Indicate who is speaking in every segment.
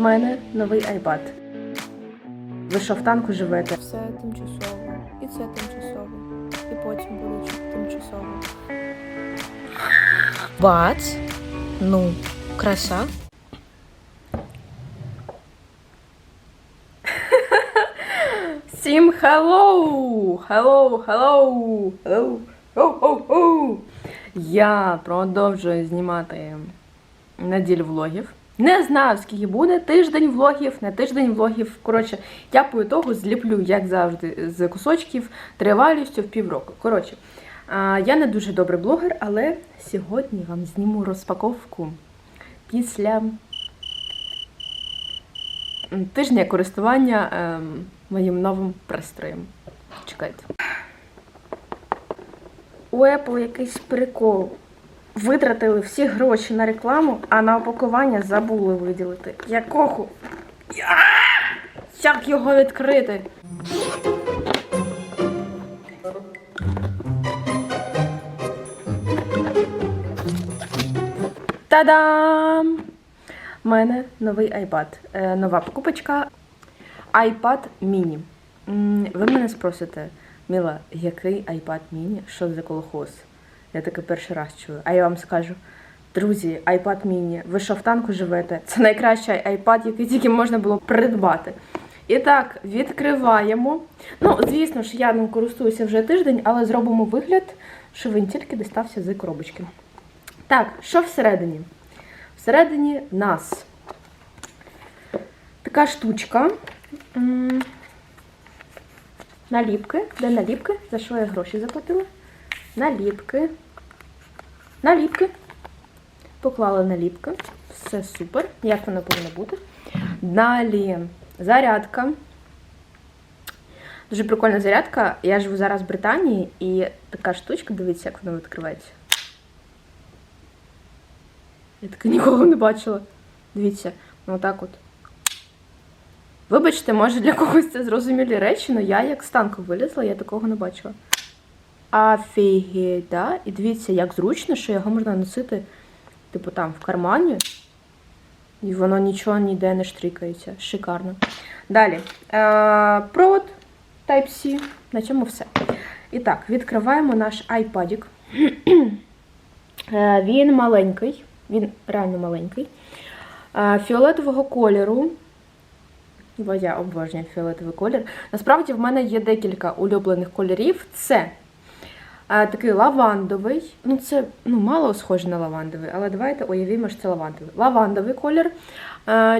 Speaker 1: В мене новий iPad. Ви що в танку живете?
Speaker 2: Все тимчасово, і це тимчасово, і потім буде тимчасово.
Speaker 3: Бац. Ну, краса.
Speaker 1: Всім hello! Hello, hello! Hello! Оу, оу, оу! Я продовжую знімати неділю влогів. Не знаю, скільки буде, тиждень влогів, не тиждень влогів. Коротше, я по ітогу зліплю, як завжди, з кусочків тривалістю в півроку. Коротше, я не дуже добрий блогер, але сьогодні вам зніму розпаковку після тижня користування ем, моїм новим пристроєм. Чекайте. У Apple якийсь прикол. Витратили всі гроші на рекламу, а на опакування забули виділити. Якого? Як його відкрити? Та-дам! У мене новий iPad. Е, нова покупочка. iPad mini. Ви мене спросите, Міла, який iPad mini? Що за колохоз? Я таке перший раз чую. А я вам скажу. Друзі, iPad mini, ви що в танку живете? Це найкращий iPad, який тільки можна було придбати. І так, відкриваємо. Ну, звісно ж, я ним користуюся вже тиждень, але зробимо вигляд, що він тільки дістався з коробочки. Так, що всередині? Всередині нас така штучка. Наліпки. Де наліпки? За що я гроші заплатила? Наліпки. Наліпки. Поклала наліпки. Все супер. Як воно повинно бути. Далі зарядка. Дуже прикольна зарядка. Я живу зараз в Британії і така штучка, дивіться, як вона відкривається. Я таке ніколи не бачила. Дивіться, ну отак от. Вибачте, може для когось це зрозумілі речі, але я як з танку вилізла, я такого не бачила. Офігеть, да? І дивіться, як зручно, що його можна носити, типу, там, в кармані. І воно нічого ніде не штрикається. Шикарно. Далі. Е, провод Type-C. На цьому все. І так, відкриваємо наш iPadік. Е, Він маленький, він реально маленький. Е, Фіолетового кольору. Бо я обожнюю фіолетовий колір. Насправді в мене є декілька улюблених кольорів. Це такий лавандовий. Ну, це ну, мало схоже на лавандовий, але давайте уявімо, що це лавандовий. Лавандовий колір,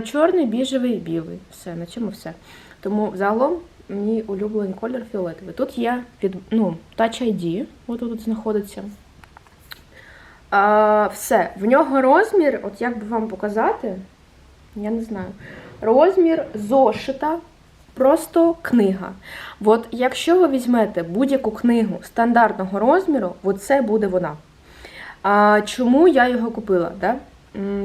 Speaker 1: чорний, біжевий, білий. Все, на цьому все. Тому загалом мій улюблений колір фіолетовий. Тут є під, ну, Touch ID, от тут знаходиться. А, все, в нього розмір, от як би вам показати, я не знаю. Розмір зошита, просто книга. От якщо ви візьмете будь-яку книгу стандартного розміру, от це буде вона. А, чому я його купила? Да?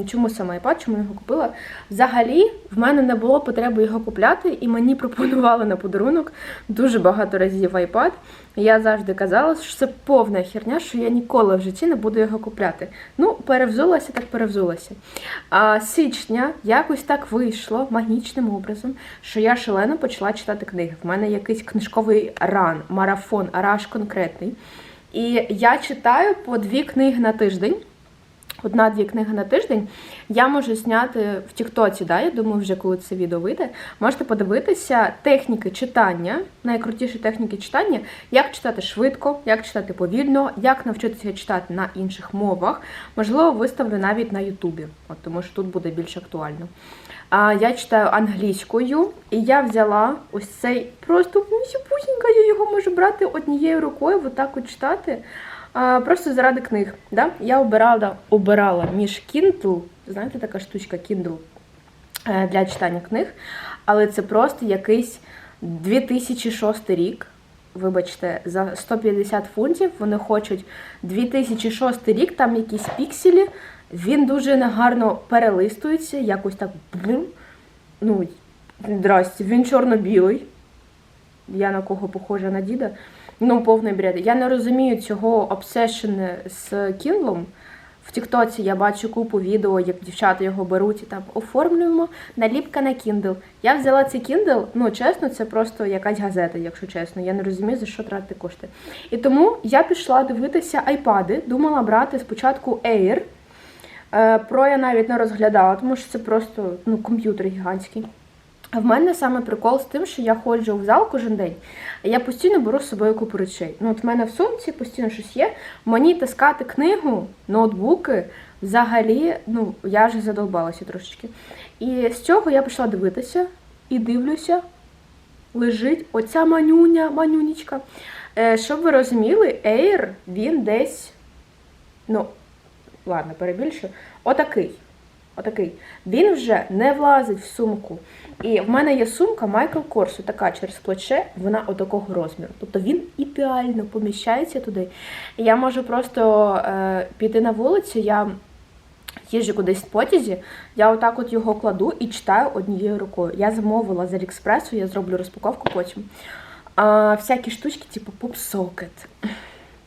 Speaker 1: Чому саме iPad, чому я його купила? Взагалі, в мене не було потреби його купляти, і мені пропонували на подарунок дуже багато разів iPad. Я завжди казала, що це повна херня, що я ніколи в житті не буду його купляти. Ну, перевзулася, так перевзулася. А січня якось так вийшло магічним образом, що я шалено почала читати книги. В мене якийсь книжковий ран, марафон, араш конкретний. І я читаю по дві книги на тиждень. Одна-дві книги на тиждень. Я можу зняти в Тіктоці, да, я думаю, вже коли це відео вийде, можете подивитися техніки читання, найкрутіші техніки читання, як читати швидко, як читати повільно, як навчитися читати на інших мовах. Можливо, виставлю навіть на Ютубі, от, тому що тут буде більш актуально. А, я читаю англійською, і я взяла ось цей просто пусінька, я його можу брати однією рукою, отак от читати. Просто заради книг. Да? Я обирала, обирала між Kindle, знаєте, така штучка Kindle е, для читання книг, але це просто якийсь 2006 рік. Вибачте, за 150 фунтів вони хочуть 2006 рік, там якісь пікселі. Він дуже негарно перелистується, якось так. Ну, здрасте, він чорно-білий. Я на кого похожа на діда. Ну, повний бред. Я не розумію цього обсешена з Kindle. в Тіктоці я бачу купу відео, як дівчата його беруть і там оформлюємо наліпка на Kindle. Я взяла цей Kindle, ну чесно, це просто якась газета, якщо чесно. Я не розумію, за що тратити кошти. І тому я пішла дивитися айпади, думала брати спочатку Air. Е, Про я навіть не розглядала, тому що це просто ну, комп'ютер гігантський. В мене саме прикол з тим, що я ходжу в зал кожен день, я постійно беру з собою купу речей. Ну, от в мене в сумці постійно щось є. Мені таскати книгу, ноутбуки, взагалі, ну, я вже задолбалася трошечки. І з цього я пішла дивитися і дивлюся, лежить оця манюня, манюнічка. Е, щоб ви розуміли, Air, він десь, ну, ладно, перебільшую, отакий. Отакий. Він вже не влазить в сумку. І в мене є сумка Michael Kors, така через плече, вона отакого розміру. Тобто він ідеально поміщається туди. Я можу просто е, піти на вулицю, я їжджу кудись в потязі, я отак от його кладу і читаю однією рукою. Я замовила з Аліекспресу, я зроблю розпаковку потім. А, всякі штучки, типу поп-сокет.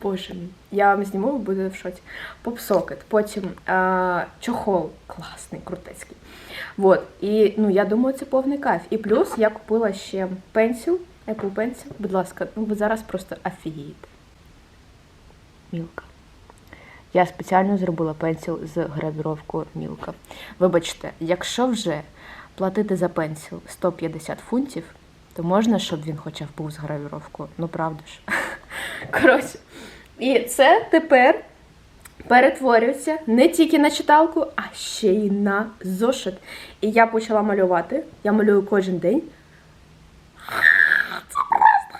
Speaker 1: Боже я вам зніму, ви будете в шоці. Поп-сокет, потім а, чохол класний, крутецький. Вот. І ну, я думаю, це повний кайф. І плюс я купила ще пенсіл, Apple Pencil. Будь ласка, ну ви зараз просто офігієте. Мілка. Я спеціально зробила пенсіл з гравіровкою Мілка. Вибачте, якщо вже платити за пенсіл 150 фунтів, то можна, щоб він хоча б був з гравіровкою. Ну, правда ж. Коротше. І це тепер перетворюється не тільки на читалку, а ще й на зошит. І я почала малювати. Я малюю кожен день. Це просто,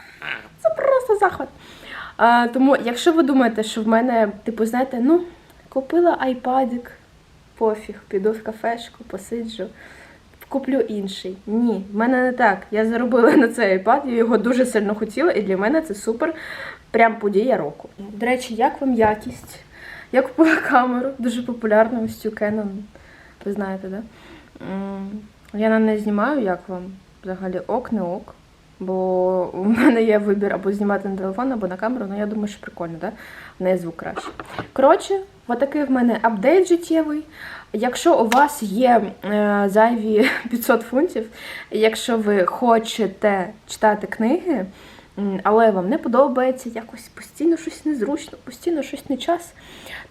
Speaker 1: це просто захват. А, тому, якщо ви думаєте, що в мене, типу, знаєте, ну, купила айпадик, пофіг, піду в кафешку, посиджу, куплю інший. Ні, в мене не так. Я заробила на цей айпад, я його дуже сильно хотіла, і для мене це супер прям подія року. До речі, як вам якість? Я купила камеру, дуже популярну ось цю Canon. Ви знаєте, да? Я на неї знімаю, як вам взагалі ок, не ок. Бо у мене є вибір або знімати на телефон, або на камеру, ну я думаю, що прикольно, да? В неї звук краще. Коротше, отакий в мене апдейт життєвий. Якщо у вас є е, зайві 500 фунтів, якщо ви хочете читати книги, але вам не подобається якось постійно щось незручно, постійно щось не час,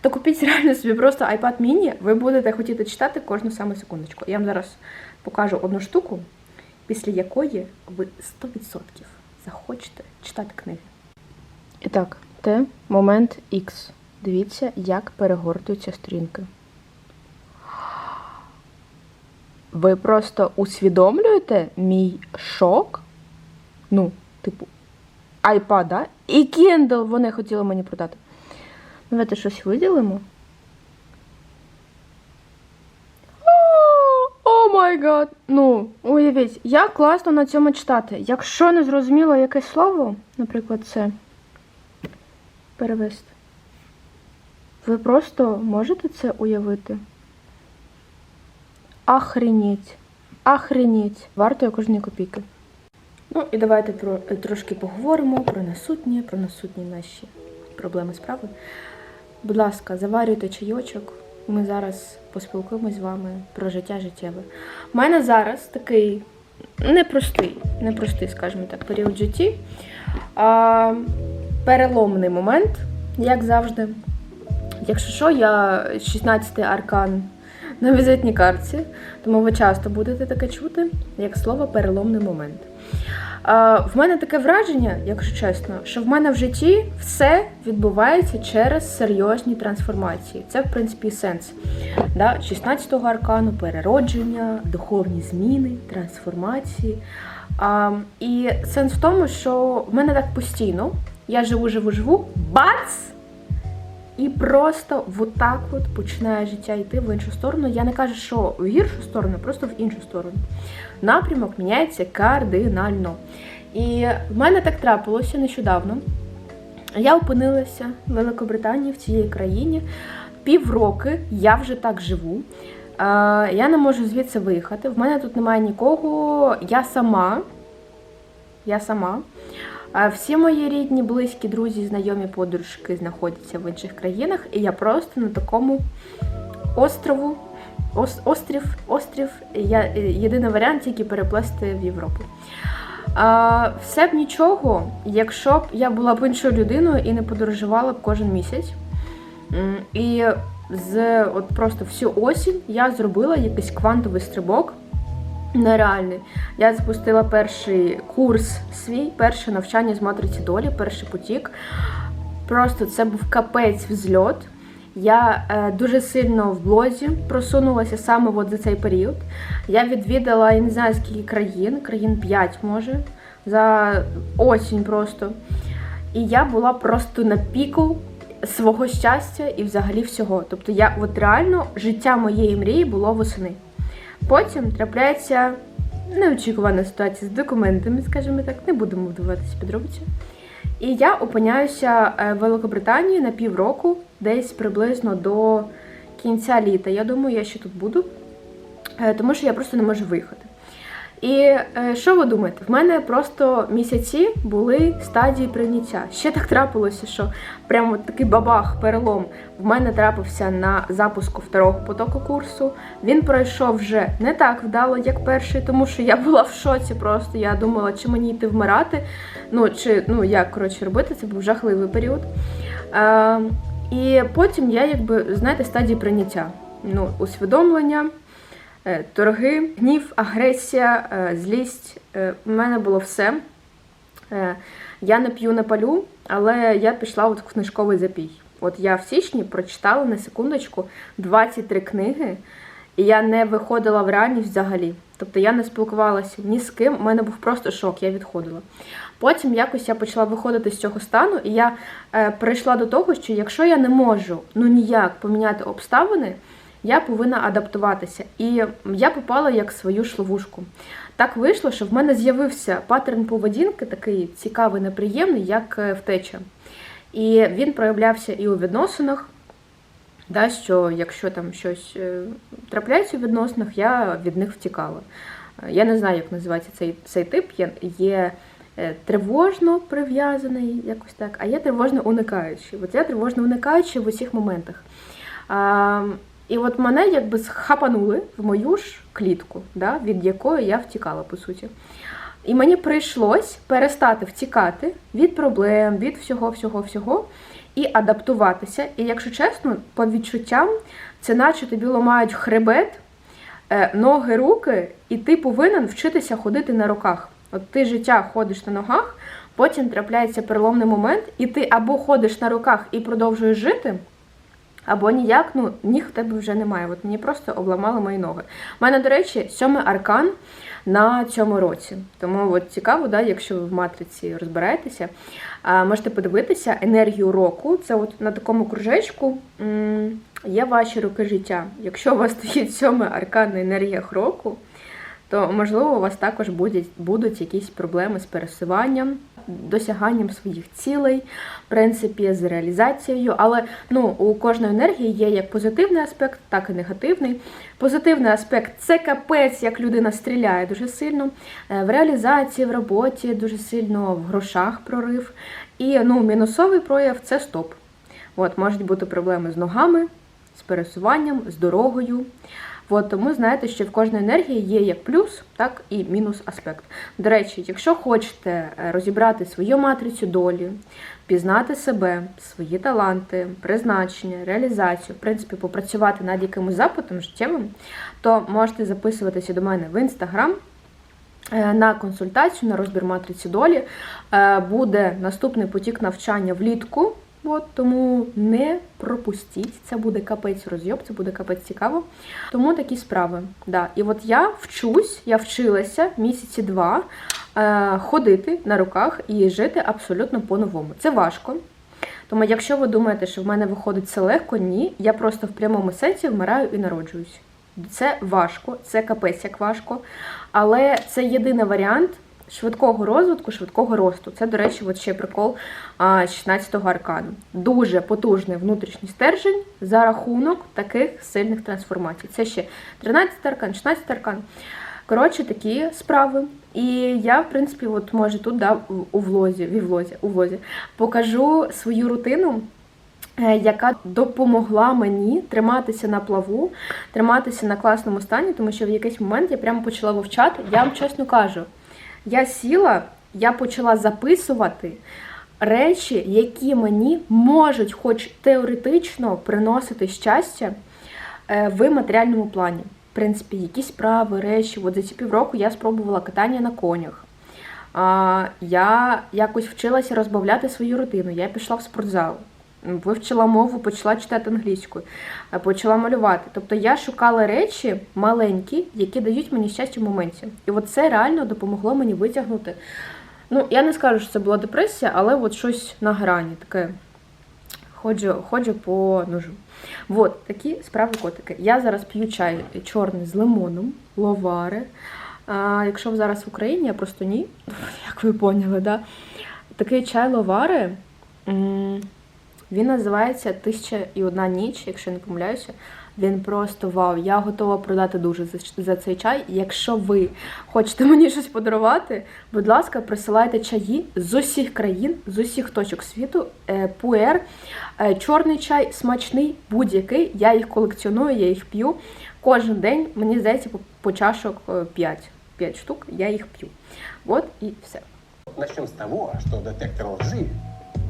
Speaker 1: то купіть реально собі просто iPad mini, ви будете хотіти читати кожну саме секундочку. Я вам зараз покажу одну штуку, після якої ви 100% захочете читати книги. І так, це момент X. Дивіться, як перегортуються сторінки. Ви просто усвідомлюєте мій шок? Ну, типу, iPad, да? І Kindle вони хотіли мені продати. Давайте щось виділимо. О май гад! Ну, уявіть, як класно на цьому читати. Якщо не зрозуміло якесь слово, наприклад, це перевести. Ви просто можете це уявити? Охренеть. Охренеть. Варто кожної копійки. Ну і давайте про, трошки поговоримо про насутні, про насутні наші проблеми справи. Будь ласка, заварюйте чайочок. Ми зараз поспілкуємось з вами про життя життєве. У мене зараз такий непростий, непростий, скажімо так, період житті. А, переломний момент, як завжди. Якщо що, я 16-й аркан на візитній картці, тому ви часто будете таке чути, як слово переломний момент. В мене таке враження, якщо чесно, що в мене в житті все відбувається через серйозні трансформації. Це, в принципі, сенс. Да? 16-го аркану, переродження, духовні зміни, трансформації. І сенс в тому, що в мене так постійно. Я живу, живу, живу, бац! І просто вот так от починає життя йти в іншу сторону. Я не кажу, що в гіршу сторону, просто в іншу сторону. Напрямок міняється кардинально. І в мене так трапилося нещодавно. Я опинилася в Великобританії, в цій країні. Півроки я вже так живу. Я не можу звідси виїхати. В мене тут немає нікого. Я сама. Я сама. Всі мої рідні, близькі, друзі, знайомі подружки знаходяться в інших країнах, і я просто на такому острову, ос- острів, острів, я єдиний варіант тільки переплести в Європу. А, все б нічого, якщо б я була б іншою людиною і не подорожувала б кожен місяць. І з от просто всю осінь я зробила якийсь квантовий стрибок. Нереальний. Я запустила перший курс свій, перше навчання з матриці долі, перший потік. Просто це був капець взльот. Я е, дуже сильно в блозі просунулася саме от за цей період. Я відвідала, я не знаю скільки країн, країн 5 може, за осінь просто. І я була просто на піку свого щастя і взагалі всього. Тобто я от реально життя моєї мрії було восени. Потім трапляється неочікувана ситуація з документами, скажімо так, не будемо вдаватися підробиці. І я опиняюся е, в Великобританії на півроку, десь приблизно до кінця літа. Я думаю, я ще тут буду, е, тому що я просто не можу виїхати. І е, що ви думаєте? В мене просто місяці були стадії прийняття. Ще так трапилося, що прямо такий бабах, перелом в мене трапився на запуску второго потоку курсу. Він пройшов вже не так вдало, як перший, тому що я була в шоці просто. Я думала, чи мені йти вмирати. Ну чи ну як коротше робити, це був жахливий період. Е, і потім я, якби, знаєте, стадії прийняття. Ну, усвідомлення, торги, гнів, агресія, е, злість. Е, У мене було все. Е, Я не п'ю, не палю, але я пішла от в книжковий запій. От я в січні прочитала на секундочку 23 книги, і я не виходила в реальність взагалі. Тобто я не спілкувалася ні з ким. У мене був просто шок, я відходила. Потім якось я почала виходити з цього стану, і я е, прийшла до того, що якщо я не можу ну ніяк поміняти обставини, я повинна адаптуватися. І я попала як свою шловушку. Так вийшло, що в мене з'явився паттерн поведінки, такий цікавий, неприємний, як е, втеча. І він проявлявся і у відносинах. Да, що якщо там щось е, трапляється у відносинах, я від них втікала. Е, Я не знаю, як називається цей, цей тип. Є, тривожно прив'язаний, якось так, а є тривожно уникаючий. От я тривожно уникаючий в усіх моментах. І от мене якби схапанули в мою ж клітку, да, від якої я втікала, по суті. І мені прийшлось перестати втікати від проблем, від всього, всього, всього і адаптуватися. І якщо чесно, по відчуттям, це наче тобі ламають хребет, е, ноги, руки, і ти повинен вчитися ходити на руках. От ти життя ходиш на ногах, потім трапляється переломний момент, і ти або ходиш на руках і продовжуєш жити. Або ніяк, ну ніг в тебе вже немає. От мені просто обламали мої ноги. У мене, до речі, сьомий аркан на цьому році. Тому от цікаво, да, якщо ви в матриці розбираєтеся, можете подивитися енергію року. Це от на такому кружечку є ваші роки життя. Якщо у вас стоїть сьомий аркан на енергіях року, то можливо у вас також будуть, будуть якісь проблеми з пересуванням, досяганням своїх цілей, в принципі, з реалізацією. Але ну, у кожної енергії є як позитивний аспект, так і негативний. Позитивний аспект це капець, як людина стріляє дуже сильно. Е, В реалізації, в роботі, дуже сильно в грошах прорив. І ну, мінусовий прояв це стоп. От, можуть бути проблеми з ногами, з пересуванням, з дорогою. От, тому знаєте, що в кожної енергії є як плюс, так і мінус аспект. До речі, якщо хочете е, розібрати свою матрицю долі, пізнати себе, свої таланти, призначення, реалізацію, в принципі, попрацювати над якимось запитом життєвим, то можете записуватися до мене в інстаграм. е, На консультацію, на розбір матриці долі Е, буде наступний потік навчання влітку. От, тому не пропустіть, це буде капець розйоб, це буде капець цікаво. Тому такі справи. Да. І от я вчусь, я вчилася місяці два е, ходити на руках і жити абсолютно по-новому. Це важко. Тому, якщо ви думаєте, що в мене виходить все легко, ні, я просто в прямому сенсі вмираю і народжуюсь. Це важко, це капець як важко, але це єдиний варіант швидкого розвитку, швидкого росту. Це, до речі, от ще прикол 16-го аркану. Дуже потужний внутрішній стержень за рахунок таких сильних трансформацій. Це ще 13-й аркан, 16 аркан. Коротше, такі справи. І я, в принципі, от може тут да, у- влозі, ві влозі, у влозі покажу свою рутину, е, яка допомогла мені триматися на плаву, триматися на класному стані, тому що в якийсь момент я прямо почала вивчати. Я вам чесно кажу, я сіла, я почала записувати речі, які мені можуть, хоч теоретично, приносити щастя е, в матеріальному плані. В принципі, якісь справи, речі. От за ці півроку я спробувала катання на конях. Я якось вчилася розбавляти свою рутину. Я пішла в спортзал, вивчила мову, почала читати англійською, е, почала малювати. Тобто я шукала речі маленькі, які дають мені щастя в моменті. І от це реально допомогло мені витягнути. Ну, я не скажу, що це була депресія, але от щось на грані таке. Ходжу, ходжу по ножу. От такі справи котики. Я зараз п'ю чай чорний з лимоном, ловари. А, якщо ви зараз в Україні, я просто ні, як ви поняли, да? такий чай ловари. Він називається Тисяча і одна ніч, якщо не помиляюся. Він просто вау. Я готова продати дуже за, цей чай. Якщо ви хочете мені щось подарувати, будь ласка, присилайте чаї з усіх країн, з усіх точок світу. Е, Пуер, е, чорний чай, смачний, будь-який. Я їх колекціоную, я їх п'ю. Кожен день, мені здається, по, чашок 5. 5 штук, я їх п'ю. От і все.
Speaker 4: Начнем с того, что детектор лжи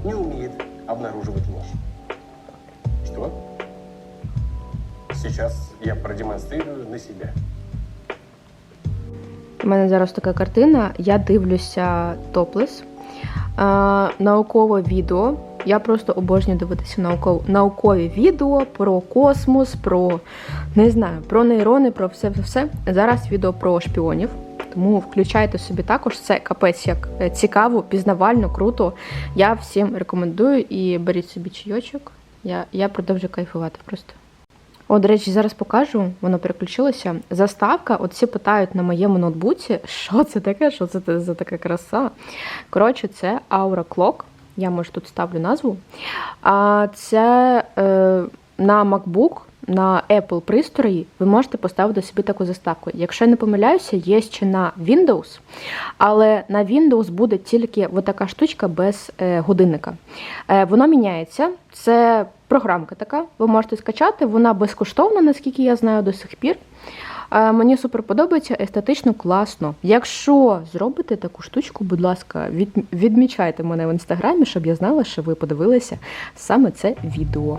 Speaker 4: не умеет обнаруживать ложь. Что? Сейчас я продемонстрирую на себе.
Speaker 1: У мене зараз така картина. Я дивлюся топлес, е, наукове відео. Я просто обожнюю дивитися науков, наукові відео про космос, про не знаю, про нейрони, про все все. Зараз відео про шпіонів. Тому включайте собі також. Це капець як е, цікаво, пізнавально, круто. Я всім рекомендую і беріть собі чайочок. Я, я продовжую кайфувати просто. О, до речі, зараз покажу, воно переключилося. Заставка, от всі питають на моєму ноутбуці, що це таке, що це за така краса. Коротше, це Aura Clock. Я може тут ставлю назву. А це е, на MacBook, на Apple пристрої ви можете поставити собі таку заставку. Якщо я не помиляюся, є ще на Windows, але на Windows буде тільки така штучка без е, годинника. Е, воно міняється. Це програмка така, ви можете скачати, вона безкоштовна, наскільки я знаю до сих пір. Е, Мені супер подобається, естетично класно. Якщо зробите таку штучку, будь ласка, від, відмічайте мене в інстаграмі, щоб я знала, що ви подивилися саме це відео.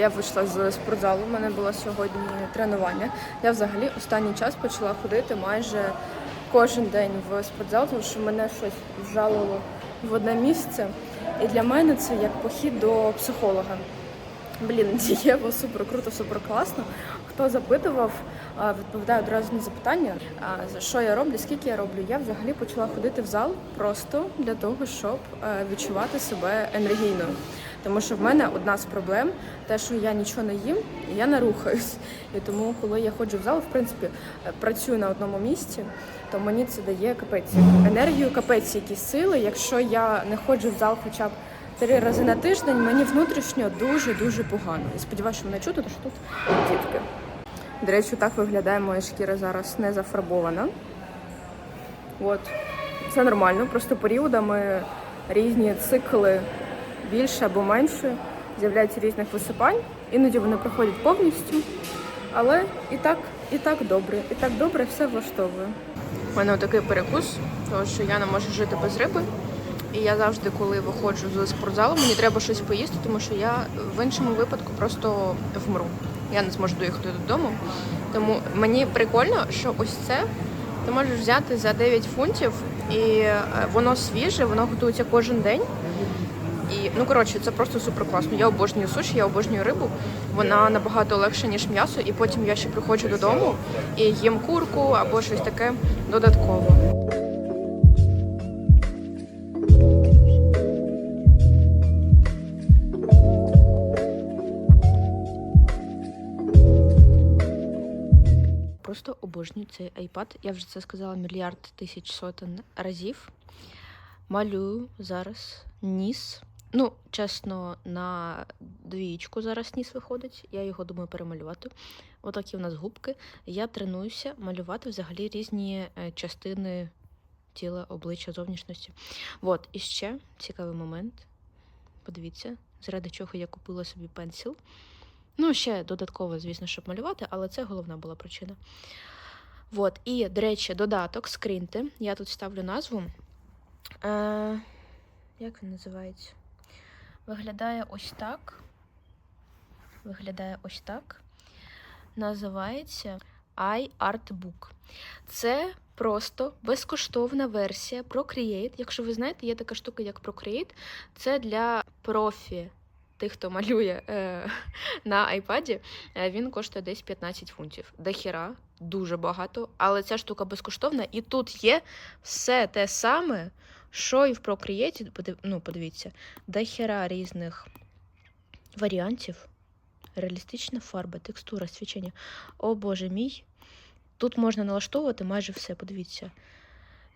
Speaker 2: Я вийшла з спортзалу. У мене було сьогодні тренування. Я взагалі останній час почала ходити майже кожен день в спортзал, тому що мене щось вжалило в одне місце. І для мене це як похід до психолога. Блін, дієво, супер круто, супер класно. Хто запитував, а, відповідаю одразу на запитання, за що я роблю, скільки я роблю. Я взагалі почала ходити в зал просто для того, щоб е, відчувати себе енергійною. Тому що в мене одна з проблем, те, що я нічого не їм, і я не рухаюсь. І тому, коли я ходжу в зал, в принципі, е, працюю на одному місці, то мені це дає капець енергію, капець якісь сили. Якщо я не ходжу в зал хоча б три рази на тиждень, мені внутрішньо дуже-дуже погано. І сподіваюся, що мене чути, тому що тут дітки. До речі, так виглядає моя шкіра зараз не зафарбована. От. Це нормально, просто періодами різні цикли більше або менше, з'являється різних висипань. Іноді вони проходять повністю, але і так, і так добре, і так добре все влаштовує. У мене такий перекус, тому що я не можу жити без риби. І я завжди, коли виходжу з спортзалу, мені треба щось поїсти, тому що я в іншому випадку просто вмру. Я не зможу доїхати додому. Тому мені прикольно, що ось це ти можеш взяти за 9 фунтів, і е, воно свіже, воно готується кожен день. Ну коротше, це просто супер класно. Я обожнюю суші, я обожнюю рибу. Вона набагато легша, ніж м'ясо, і потім я ще приходжу додому і їм курку або щось таке додатково.
Speaker 1: Просто обожнюю цей айпад. Я вже це сказала мільярд тисяч сотень разів. Малюю зараз ніс. Ну, чесно, на двієчку зараз ніс виходить. Я його думаю перемалювати. Отакі в нас губки. Я тренуюся малювати взагалі різні е, частини тіла, обличчя, зовнішності. От, і ще цікавий момент. Подивіться, заради чого я купила собі пенсіл. Ну, ще додатково, звісно, щоб малювати, але це головна була причина. От, і, до речі, додаток скринти. Я тут ставлю назву. Е, як він називається? Виглядає ось так. Виглядає ось так. Називається iArtBook. Це просто безкоштовна версія Procreate. Якщо ви знаєте, є така штука, як Procreate. Це для профі, тих, хто малює е, на iPad. Е, Він коштує десь 15 фунтів. Дохіра, дуже багато, але ця штука безкоштовна, і тут є все те саме, що і в Procreate. Ну, подивіться, дохіра різних варіантів. Реалістична фарба, текстура, свічення. О боже мій. Тут можна налаштовувати майже все, подивіться.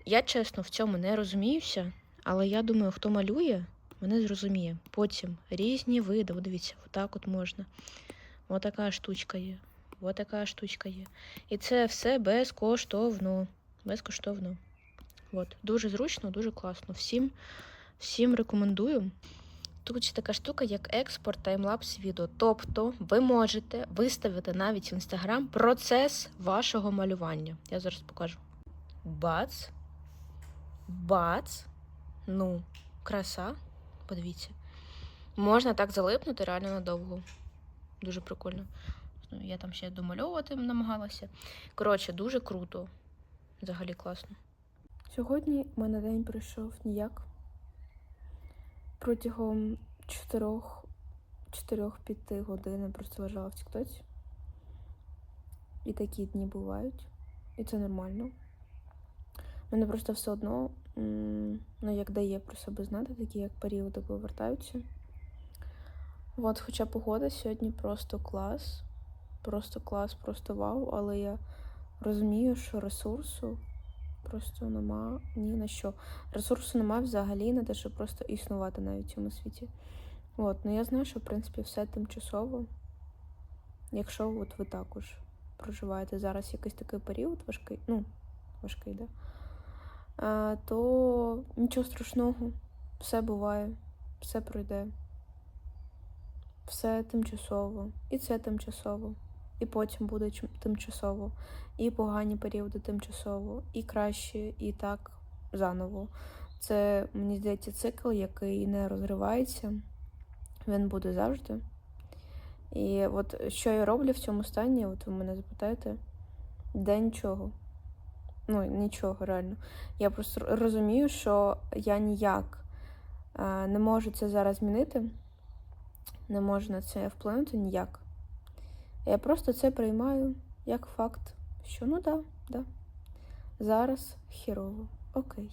Speaker 1: Я чесно в цьому не розуміюся, але я думаю, хто малює, мене зрозуміє. Потім різні види, О, дивіться, отак от можна. Отака штучка є. Отака штучка є. І це все безкоштовно. Безкоштовно. От. Дуже зручно, дуже класно. Всім, всім рекомендую. Тут така штука, як експорт таймлапс відео. Тобто ви можете виставити навіть в інстаграм процес вашого малювання. Я зараз покажу. Бац. Бац. Ну, краса. Подивіться. Можна так залипнути реально надовго. Дуже прикольно. Ну, Я там ще домальовувати намагалася. Коротше, дуже круто. Взагалі класно.
Speaker 5: Сьогодні в мене день пройшов ніяк. Протягом 4-5 годин я просто лежала в Тіктоці. І такі дні бувають. І це нормально. Мене просто все одно, ну, як дає про себе знати, такі як періоди повертаються. От, хоча погода сьогодні просто клас. Просто клас, просто вау, але я розумію, що ресурсу просто нема ні на що. Ресурсу нема взагалі на те, щоб просто існувати навіть в цьому світі. От, ну я знаю, що в принципі все тимчасово. Якщо от ви також проживаєте зараз якийсь такий період важкий, ну, важкий, да? то нічого страшного, все буває, все пройде. Все тимчасово, і це тимчасово, і потім буде тимчасово, і погані періоди тимчасово, і краще, і так заново. Це, мені здається, цикл, який не розривається, він буде завжди. І от що я роблю в цьому стані, от ви мене запитаєте, де нічого. Ну, нічого, реально. Я просто розумію, що я ніяк е, не можу це зараз змінити, не можу на це вплинути ніяк. Я просто це приймаю як факт, що ну да, да. Зараз хірово. Окей.